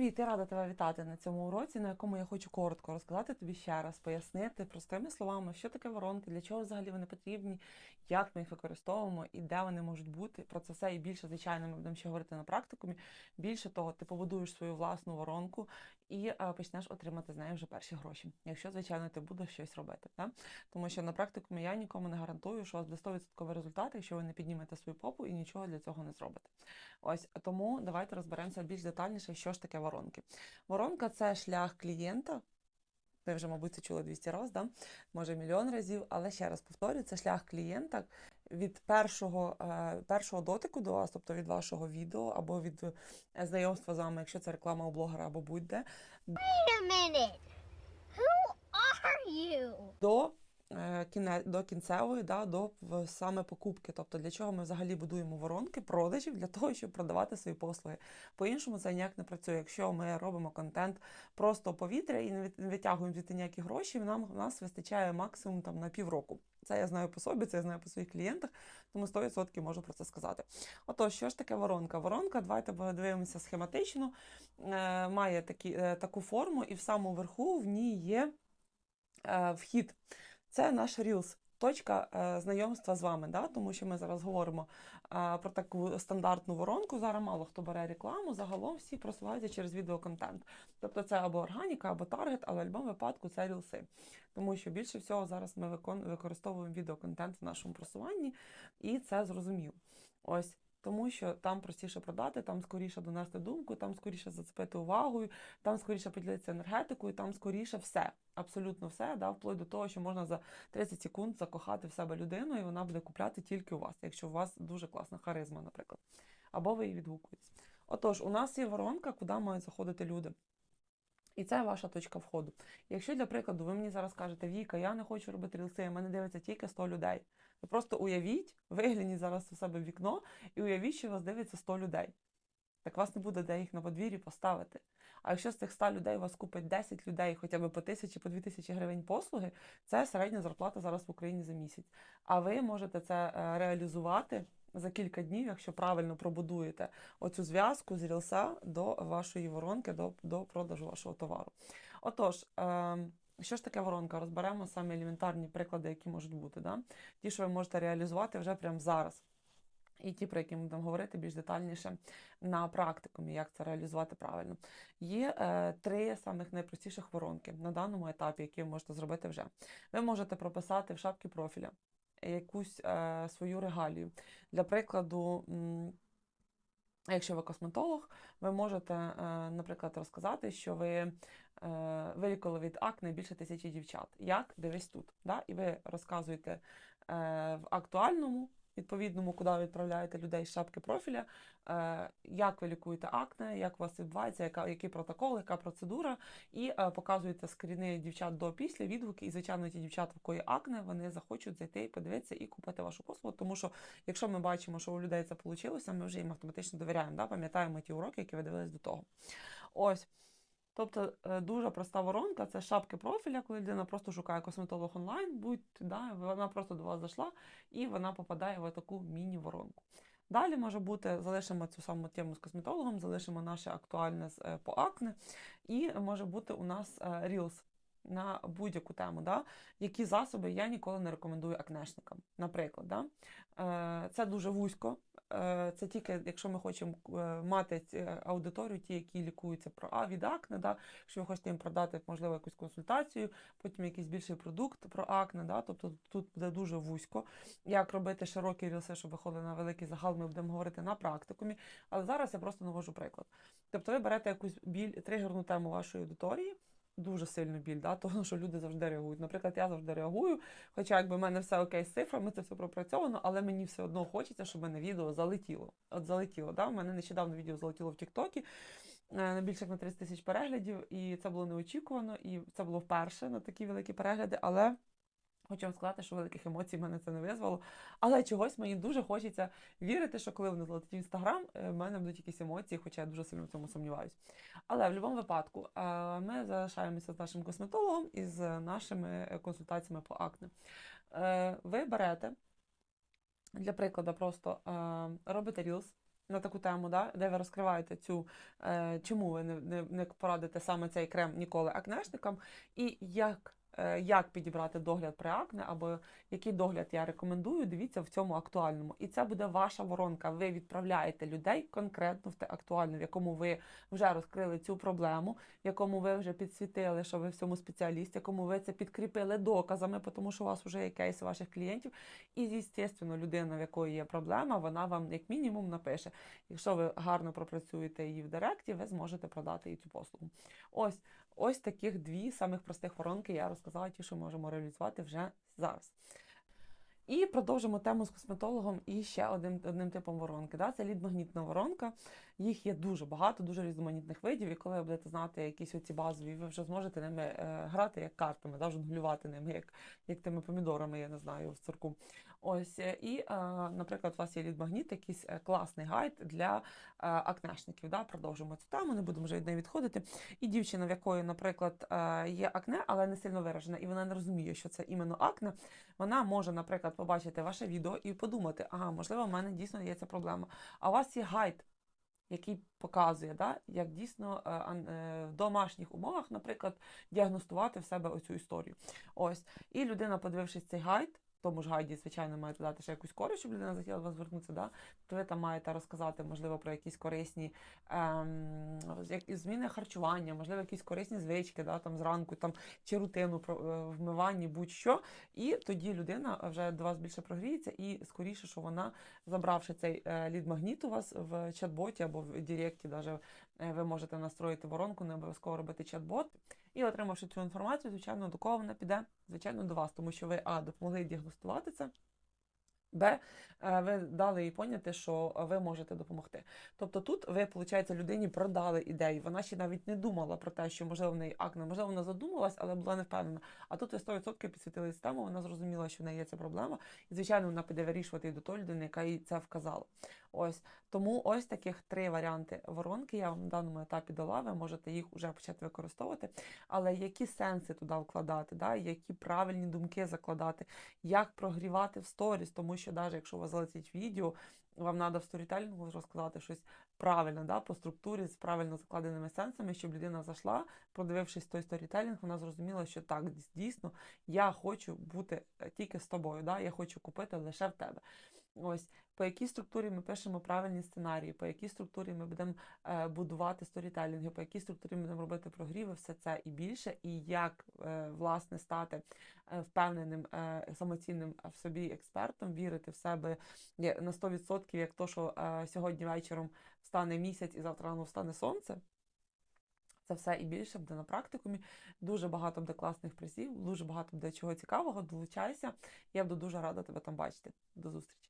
привіт! Я рада тебе вітати на цьому уроці, на якому я хочу коротко розказати тобі ще раз, пояснити простими словами, що таке воронки, для чого взагалі вони потрібні, як ми їх використовуємо і де вони можуть бути. Про це все і більше, звичайно, ми будемо ще говорити на практикумі. Більше того, ти побудуєш свою власну воронку і почнеш отримати з неї вже перші гроші, якщо, звичайно, ти будеш щось робити. Да? Тому що на практикумі я нікому не гарантую, що у вас буде 100% результат, якщо ви не піднімете свою попу і нічого для цього не зробите. Ось тому давайте розберемося більш детальніше, що ж таке воронки. Воронка це шлях клієнта. Ви вже, мабуть, це чули 200 разів, да? може мільйон разів, але ще раз повторюю, це шлях клієнта від першого, е, першого дотику до вас, тобто від вашого відео або від е, знайомства з вами, якщо це реклама у блогера або будь-де, Wait a minute. Who are you? до, до кінцевої, да, до саме покупки. Тобто для чого ми взагалі будуємо воронки продажів для того, щоб продавати свої послуги. По-іншому це ніяк не працює. Якщо ми робимо контент просто у повітря і не витягуємо звідти ніякі гроші, нам в нас вистачає максимум там на півроку. Це я знаю по собі, це я знаю по своїх клієнтах, тому 100% можу про це сказати. Отож, що ж таке воронка? Воронка, давайте подивимося схематично, е, має такі, е, таку форму, і в самому верху в ній є е, вхід. Це наш Reels. Точка е, знайомства з вами, да? тому що ми зараз говоримо е, про таку стандартну воронку. Зараз мало хто бере рекламу, загалом всі просуваються через відеоконтент. Тобто це або органіка, або таргет, але в будь-якому випадку це рілси. Тому що більше всього зараз ми використовуємо відеоконтент в нашому просуванні, і це зрозуміло. Ось. Тому що там простіше продати, там скоріше донести думку, там скоріше зацепити увагою, там скоріше поділитися енергетикою, там скоріше все, абсолютно все, да, вплоть до того, що можна за 30 секунд закохати в себе людину, і вона буде купляти тільки у вас, якщо у вас дуже класна харизма, наприклад. Або ви її відгукуєтесь. Отож, у нас є воронка, куди мають заходити люди. І це ваша точка входу. Якщо, для прикладу, ви мені зараз кажете, Віка, я не хочу робити рілси, мене дивиться тільки 100 людей. Ви просто уявіть, вигляніть зараз у себе вікно і уявіть, що вас дивиться 100 людей. Так вас не буде де їх на подвір'ї поставити. А якщо з цих 100 людей вас купить 10 людей хоча б по тисячі, по дві тисячі гривень послуги, це середня зарплата зараз в Україні за місяць. А ви можете це е, реалізувати за кілька днів, якщо правильно пробудуєте оцю зв'язку з рілса до вашої воронки, до, до продажу вашого товару. Отож, ем, що ж таке воронка? Розберемо самі елементарні приклади, які можуть бути. Да? Ті, що ви можете реалізувати вже прямо зараз. І ті, про які ми будемо говорити більш детальніше на практикумі, як це реалізувати правильно. Є е, три самих найпростіших воронки на даному етапі, які ви можете зробити вже. Ви можете прописати в шапці профіля якусь е, свою регалію. Для прикладу, якщо ви косметолог, ви можете, е, наприклад, розказати, що ви е, вилікували від акне більше тисячі дівчат. Як? Дивись тут. Да? І ви розказуєте е, в актуальному відповідному, куди відправляєте людей з шапки профіля, е, як ви лікуєте акне, як у вас відбувається, яка, який протокол, яка процедура, і е, показуєте скріни дівчат до після, відгуки, і, звичайно, ті дівчата, в кої акне, вони захочуть зайти, подивитися і купити вашу послугу, тому що якщо ми бачимо, що у людей це вийшло, ми вже їм автоматично довіряємо, да? пам'ятаємо ті уроки, які ви дивились до того. Ось. Тобто е, дуже проста воронка це шапки профіля, коли людина просто шукає косметолог онлайн, будь да, вона просто до вас зайшла і вона попадає в таку міні-воронку. Далі може бути, залишимо цю саму тему з косметологом, залишимо наше актуальне е, по акне, і може бути у нас е, Reels на будь-яку тему, да? які засоби я ніколи не рекомендую акнешникам. Наприклад, да? е, це дуже вузько. Е, Це тільки, якщо ми хочемо е, мати аудиторію, ті, які лікуються про а, від акне, да? якщо ви хочете їм продати, можливо, якусь консультацію, потім якийсь більший продукт про акне, да? тобто тут буде дуже вузько. Як робити широкі рілси, щоб виходили на великий загал, ми будемо говорити на практикумі. Але зараз я просто навожу приклад. Тобто ви берете якусь біль, тригерну тему вашої аудиторії, дуже сильну біль, да? того, що люди завжди реагують. Наприклад, я завжди реагую, хоча якби в мене все окей з цифрами, це все пропрацьовано, але мені все одно хочеться, щоб мене відео залетіло. От залетіло. Да? У мене нещодавно відео залетіло в Тіктокі. е, Більше як на 30 тисяч переглядів, і це було неочікувано, і це було вперше на такі великі перегляди, але Хочу вам сказати, що великих емоцій мене це не визвало. Але чогось мені дуже хочеться вірити, що коли вони злетить в інстаграм, е, в мене будуть якісь емоції, хоча я дуже сильно в цьому сумніваюся. Але в будь-якому випадку е, ми залишаємося з нашим косметологом і з нашими е, консультаціями по акне. Ви берете, для прикладу, просто робите рілс, на таку тему, да, де ви розкриваєте цю, е, чому ви не, не, не порадите саме цей крем ніколи акнешникам, і як, як підібрати догляд при акне, або який догляд я рекомендую, дивіться в цьому актуальному. І це буде ваша воронка. Ви відправляєте людей конкретно в те актуальне, в якому ви вже розкрили цю проблему, в якому ви вже підсвітили, що ви в цьому спеціаліст, якому ви це підкріпили доказами, тому що у вас вже є кейси ваших клієнтів. І, звісно, людина, в якої є проблема, вона вам як мінімум напише. Якщо ви гарно пропрацюєте її в директі, ви зможете продати їй цю послугу. Ось, ось таких дві самих простих воронки я розказала, ті, що можемо реалізувати вже зараз. І продовжимо тему з косметологом і ще одним, одним типом воронки. Да? Це лід-магнітна воронка. Їх є дуже багато, дуже різноманітних видів. І коли ви будете знати якісь оці базові, ви вже зможете ними е, грати як картами, да? жонглювати ними, як, як тими помідорами, я не знаю, в цирку. Ось е, і, е, наприклад, у вас є лід-магніт, якийсь е, класний гайд для е, акнешників. Да? Продовжимо цю тему, не будемо вже від неї відходити. І дівчина, в якої, наприклад, е, є акне, але не сильно виражена, і вона не розуміє, що це іменно акне, вона може, наприклад, побачити ваше відео і подумати, ага, можливо, в мене дійсно є ця проблема. А у вас є гайд, який показує, да, як дійсно е, е, в домашніх умовах, наприклад, діагностувати в себе оцю історію. Ось. І людина, подивившись цей гайд, тому ж гайді, звичайно, маєте дати ще якусь користь, щоб людина захотіла до вас звернутися, да? то ви там маєте розказати, можливо, про якісь корисні ем, зміни харчування, можливо, якісь корисні звички, да? там зранку там, чи рутину про е, вмиванні, будь-що. І тоді людина вже до вас більше прогріється, і скоріше, що вона, забравши цей е, лід-магніт у вас в чат-боті або в Директі, даже, е, ви можете настроїти воронку, не обов'язково робити чат-бот. І отримавши цю інформацію, звичайно, до кого вона піде? Звичайно, до вас, тому що ви А, допомогли діагностувати це. Б, е, ви дали їй поняти, що ви можете допомогти. Тобто тут ви, виходить, людині продали ідею. Вона ще навіть не думала про те, що можливо в неї акне, можливо, вона задумалась, але була не впевнена. А тут ви 100% підсвітили систему, вона зрозуміла, що в неї є ця проблема, і звичайно, вона піде вирішувати до тої людини, яка їй це вказала. Ось тому ось таких три варіанти воронки я вам на даному етапі дала. Ви можете їх вже почати використовувати. Але які сенси туди вкладати, да? які правильні думки закладати, як прогрівати в сторіс, тому що навіть якщо у вас залетить відео, вам треба в сторітелінгу розказати щось правильно, да, по структурі з правильно закладеними сенсами, щоб людина зайшла, продивившись той сторітелінг, вона зрозуміла, що так, дійсно, я хочу бути е, тільки з тобою, да, я хочу купити лише в тебе. Ось по якій структурі ми пишемо правильні сценарії, по якій структурі ми будемо е, будувати сторітелінги, по якій структурі ми будемо робити прогріви, все це і більше, і як е, власне стати е, впевненим, самоцінним в собі експертом, вірити в себе на 100%, як то, що сьогодні вечором встане місяць і завтра рано встане сонце. Це все і більше буде на практикумі. Дуже багато буде класних призів, дуже багато буде чого цікавого. Долучайся. Я буду дуже рада тебе там бачити. До зустрічі.